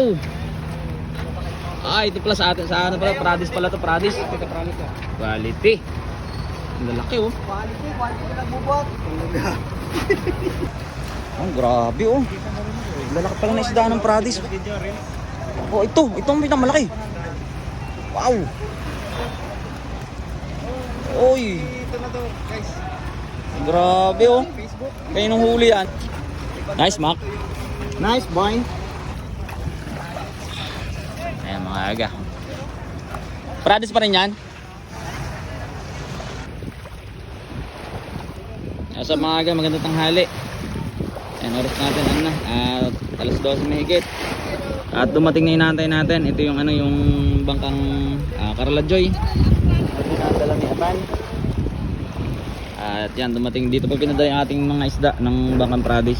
Wow! Ah, ito pala sa atin. Sa ano pala? Pradis pala to Pradis. Quality. Ang lalaki oh. Quality, quality na nagbubot. Ang grabe oh. Lalaki pala na isda ng Pradis. Oh, ito. Ito ang pinakamalaki. Wow! Oy! Ito na to, guys. Grabe oh. Kayo nung huli yan. Nice, Mac. Nice, boy. Ayan mga aga. Pradis pa rin yan. Ayan, Sa mga aga, magandang tanghali. Ayan, oras natin ano na, at alas 12 mahigit. At dumating na inantay natin. Ito yung ano, yung bangkang uh, Carla Joy. At pinadala ni Aban. At yan, dumating dito pa pinadala yung ating mga isda ng bangkang Pradis.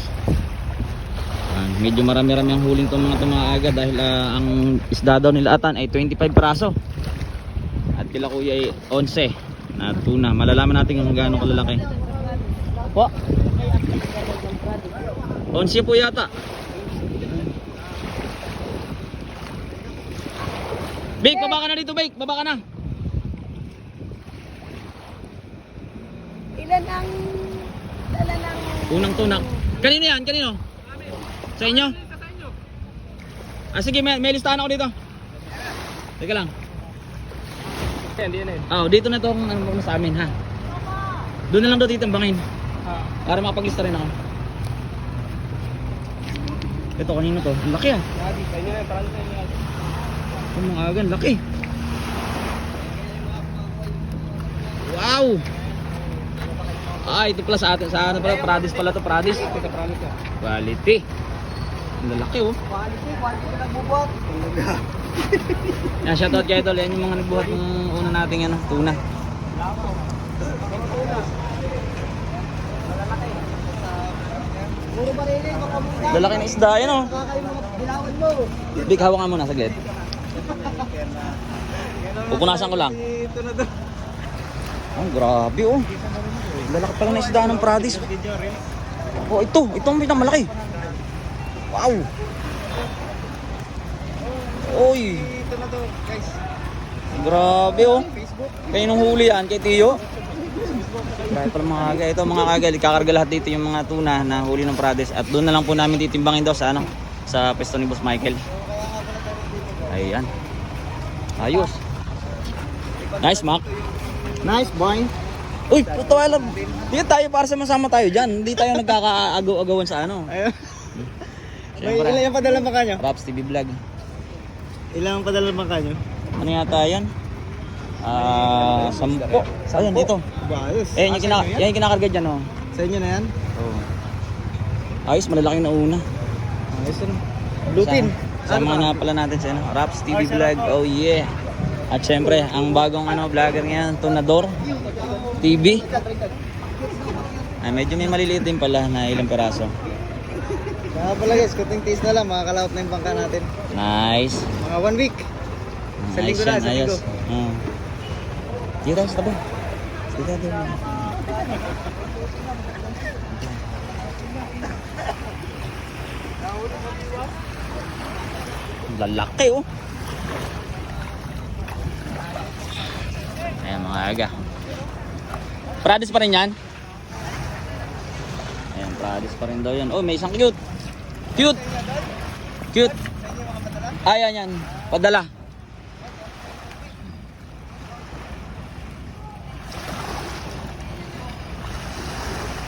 Medyo marami-rami ang huling itong mga tumaaga dahil ah, ang isda daw nila atan ay 25 praso. At kila kuya ay 11 na tuna. Malalaman natin kung gaano kalalaki. Po? 11 po yata. Big, baba ka na dito, Big. Baba ka na. Ilan ang dala ng... Unang tunak. Kanino yan? Kanino? Sa inyo? Ah, sige, may, may listahan ako dito. Teka lang. Hindi na yun. Ah, dito na to kung ano muna sa amin, ha? Doon na lang daw titambangin. Ah. Para makapaglista rin ako. Ito, kanino to? Ang laki ah. Sabi, sa inyo na, parang sa inyo. Ang mga agan, laki. Wow! Ah, ito pala sa atin. Sa ano pala? Pradis pala to, Pradis. Ka. Quality. Ang lalaki oh. Quality, quality na nagbubot. Yan, shoutout kay Idol. Yan yung mga nagbuhat ng una nating ano, tuna. Lalaki na isda yan oh. Big, hawak nga muna saglit. Pupunasan ko lang. Ito na to. Ang grabe oh. Lalaki pala na isda ng Pradis. Oh, ito. Ito ang pinakamalaki. Wow. Oy. Ito na to, guys. Grabe oh. Kayo nung huli yan, kay Tiyo. Grabe pala mga kaga. Ito mga kaga, kakarga lahat dito yung mga tuna na huli ng Prades. At doon na lang po namin titimbangin daw sa ano, sa pesto ni Boss Michael. Ayan. Ayos. Nice, Mac. Nice, boy. Uy, puto wala. Dito tayo para sa masama tayo dyan. Hindi tayo nagkakaagaw-agawan sa ano. Ayun. May Siyempre. ilan yung padala ba kanyo? Raps TV Vlog. Ilang padala ba kanyo? Ano yata yan? Ah, sampo. Ayan, dito. Bayos. Eh, yung, kina yan yung kinakarga dyan, oh. Sa inyo na yan? Oo. Ayos, malalaking nauna. Ayos na. Blutin. Sama na pala natin sa ano, Raps TV Vlog. Oh yeah. At syempre, ang bagong ano vlogger ngayon, Tonador TV. Ay, medyo may maliliit din pala na ilang peraso. Kaya pala guys, kuting taste na lang, makakalaot na yung bangka natin. Nice. Mga one week. Sa Nice linggo na, sa linggo. Hmm. Dito tayo sa tabi. Dito tayo. Lalaki oh. Ayan mga aga. Pradis pa rin yan? Ayan, Pradis pa rin daw yan. Oh, may isang. Cute. Cute. Ayan yan. Padala.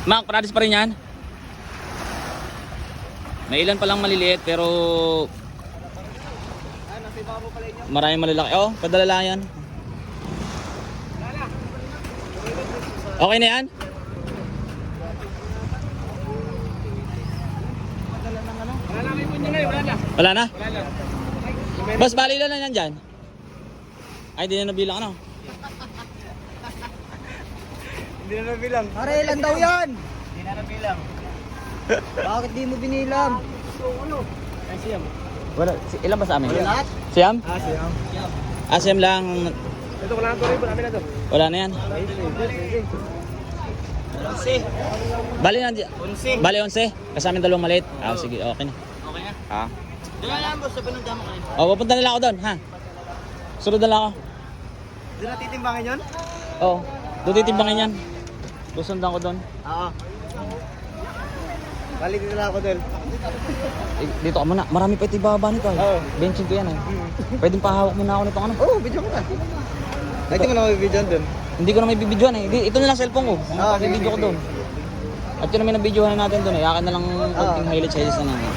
Mac, Pradis pa rin yan? May ilan palang maliliit pero maraming malalaki. Oh, padala lang yan. Okay na yan? Wala na? Boss, bali ilan na yan dyan? Ay, hindi na nabilang ano? Hindi na nabilang. Pare, ilan daw yan? Hindi na nabilang. Bakit di mo binilang? So, ano? Ay, siyam. Wala, si, ilan ba sa amin? Wala lahat? Siyam? Ah, siyam. Ah, siyam lang. Ito, wala na to rin. Wala na to. Wala na yan. Onsi. Bali na, Onsi. bali 11. Kasama dalawang maliit. Ah, sige, okay na. Okay na. Ah. Diyan lang boss, sa pinunta mo kayo. O, papunta nila ako doon, ha? Sunod na lang ako. Doon na titimbangin yun? Oo. Doon titimbangin yan. Susundan ko doon. Oo. Balik dito lang ako doon. Eh, dito ka muna. Marami pa ito ibaba nito. Eh. Oo. Benching ko yan eh. Pwedeng pahawak muna ako nito ano. Oo, oh, video mo na. Dati mo na mag-video doon. Hindi ko na may bibidyoan eh. Di- Ito na lang cellphone ko. Ang Ah, oh, video ko doon. At yun na may nabidyohan natin doon eh. Akin na lang konting highlights highlights na lang. eh.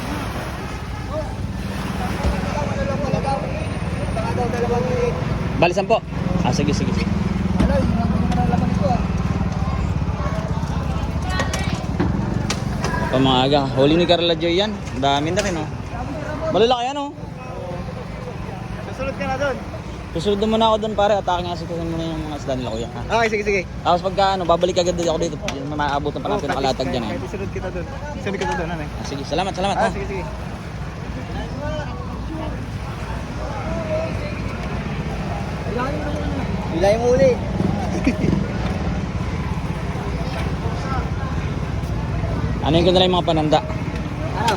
Baka daw dalawang minute. Balisan po. Ah, sige, sige, sige. Hindi na ako nalaman ito ah. Pa mga aga. Huli ni Carla Joy yan. Ang Dami na rin oh. Malalaki yan oh. Susunod ka na doon. Susunod na muna ako doon pare. Atake nga sikusin muna yung mga isda nila kuya. Ha? Okay, sige, sige. Tapos pagka ano, babalik agad ako dito. Yung Maabutan pa Oo, natin nakalatag dyan eh. Kahit isunod kita doon. Isunod kita doon, ano eh. Ah, sige, salamat, salamat Ah, ha. sige, sige. Bilay mo uli. Ano yung ko na yung mga pananda? Ano?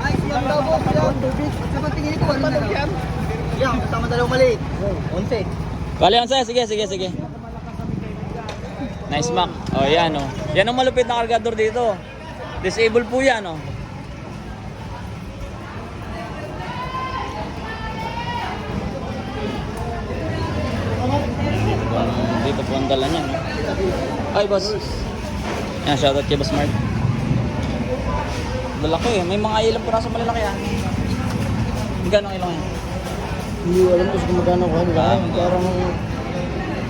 Ay, siyam daw po. Siyam. Sa patingin ko, ano na yan? Yan, kasama dalawang maliit. Onse. Bali, Onse, sige, sige, sige. Nice mac. Oh, yan oh. Yan ang malupit na kargador dito. Disable po yan oh. Dito po ang dala niya. No? Ay, boss. Yan, shoutout kay Boss Mark. Lalaki eh. May mga ilang piraso malalaki ah. Gano'ng ilang yan? Hindi ko alam kung magkano ko. Ah, Parang...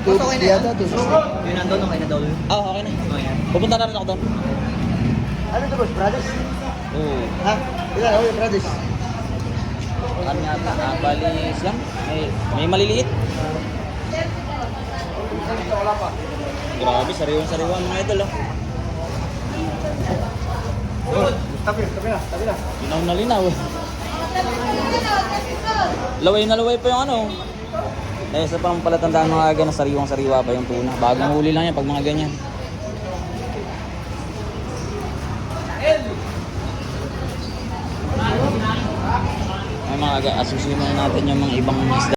okay na yan? Yun nandun, okay na daw yun. Ah, okay na. Pupunta na rin ako doon. Ano to boss, brothers? Oo. Ha? Ilan, okay, brothers. Ano yata? Ah, balis lang. May, may maliliit. Grabe, sariwang sariwa mga idol oh. Tabi, tabi na, tabi na. Linaw na linaw. Laway na laway pa yung ano. Eh, sa pang palatandaan mga aga na sariwang sariwa pa yung tuna. Bagong huli lang yan pag mga ganyan. Ay mga aga, asusin muna natin yung mga ibang isda.